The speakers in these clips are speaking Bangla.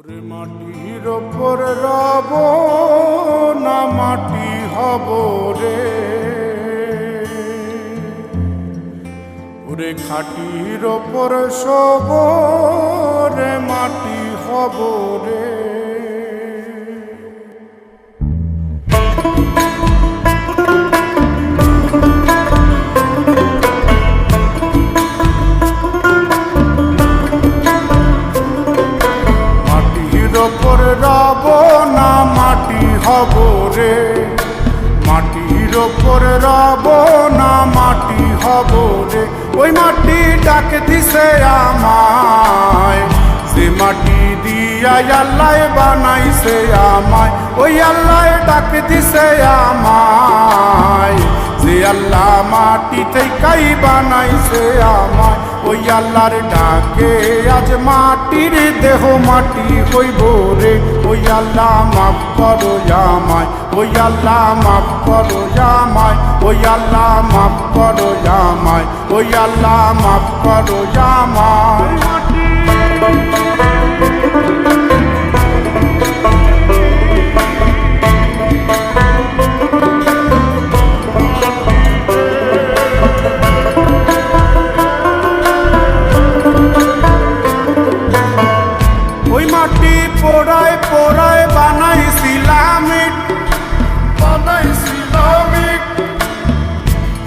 ওরে মাটির ওপর রব না মাটি হব রে। ওরে খাটির ওপর সব রে, মাটি হব রে। মাটি হব রে মাটির ওপর রব না মাটি হব রে। ওই মাটি ডাক দিছে আমায়। সে মাটি দিয়া আল্লাহ বানাইছে আমায়, ওই আল্লাহ ডাক দিছে আমায়। যে আল্লাহ মাটি থেকেই বানাইছে আমায়। ওই আল্লাহর ডাকে, আজ মাটির দেহ মাটি হইব রে। ওই আল্লাহ মাফ করো আমায় ওই আল্লাহ মাফ করো আমায় ওই আল্লাহ মাফ করো আমায় ওই আল্লাহ মাফ করো আমায়। মাটি পোড়ায় পোড়ায় বানাইছিলাম বানাইছিলাম।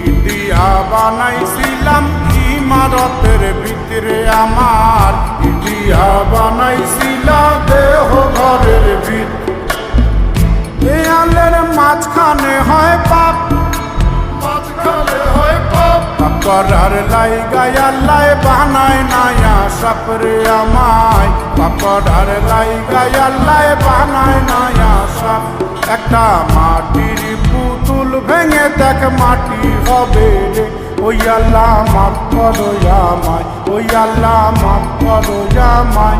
ইন্ডিয়া বানাইছিলাম ইমারতের ভিতরে আমার ইন্ডিয়া বানাইছিলাম দেহ ঘরের ভিত পাপ করার লাই গায়াল্লাই বানায় নায়া সাপরে আমায়। পাকড়ার লাই গায়াল্লাই বানায় নায়া সাপ। একটা মাটির পুতুল ভেঙে দেখ মাটি হবে রে। ওই আল্লাহ মাফ করো আমায়, ওই আল্লাহ মাফ করো আমায়।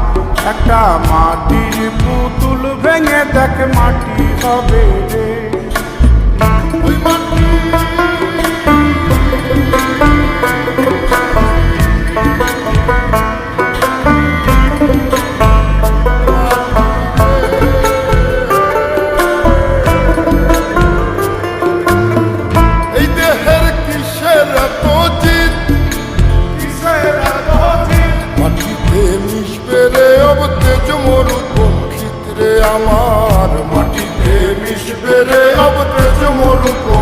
একটা মাটির পুতুল ভেঙে দেখ মাটি হবে রে। Sibirya, Batı, Cumhurbaşkanı